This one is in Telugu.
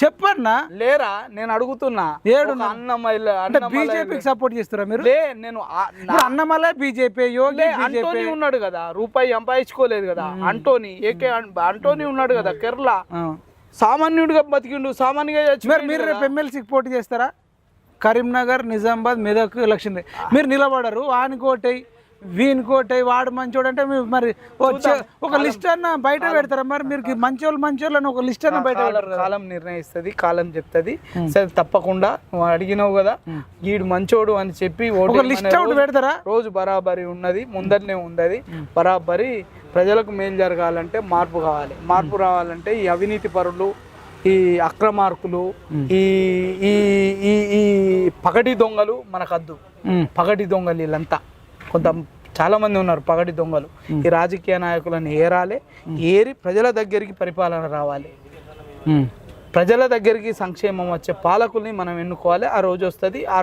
చెప్పన్నా? లేరా? నేను అడుగుతున్నా. ఏడు ఒక అన్నమయ్య అంటే బీజేపీకి సపోర్ట్ చేస్తారా మీరు? లే నేను ఆ- నా- ఇప్పుడు అన్నమలై బీజేపీ యోగి అంటోనీ ఉన్నాడు కదా రూపాయి సంపాదించుకోలేదు కదా. అంటోనీ ఏకే అంటోనీ ఉన్నాడు కదా కేరళ. సామాన్యుడిగా బతికిండు సామాన్యంగా మరి. రేపు ఎమ్మెల్సీకి పోటీ చేస్తారా? కరీంనగర్ నిజామాబాద్ మెదక్ ఎలక్షన్ మీరు నిలబడరు వాని కోటై వీని కోటై వాడు మంచోడు అంటే మీరు మరి వచ్చే ఒక లిస్ట్ అన్న బయట పెడతారా? మరి మీరు మంచోళ్ళు మంచోళ్ళు అని ఒక లిస్ట్ అన్న బయట కాలం పెడతారు? కాలం నిర్ణయిస్తుంది కాలం చెప్తుంది. సరే తప్పకుండా. నువ్వు అడిగినావు కదా వీడు మంచోడు అని చెప్పి ఒక లిస్ట్ అవుట్ పెడతారా? రోజు బరాబరి ఉన్నది ముందరనే ఉంది బరాబరి ప్రజలకు మేలు జరగాలంటే మార్పు కావాలి. మార్పు రావాలంటే ఈ అవినీతి పరులు ఈ అక్రమార్కులు ఈ ఈ ఈ ఈ పగటి దొంగలు మనకద్దు. పగటి దొంగలు వీళ్ళంతా. కొంత చాలా మంది ఉన్నారు పగటి దొంగలు. ఈ రాజకీయ నాయకులను ఏరాలి ఏరి ప్రజల దగ్గరికి పరిపాలన రావాలి. ప్రజల దగ్గరికి సంక్షేమం వచ్చే పాలకుల్ని మనం ఎన్నుకోవాలి ఆ రోజు వస్తుంది ఆ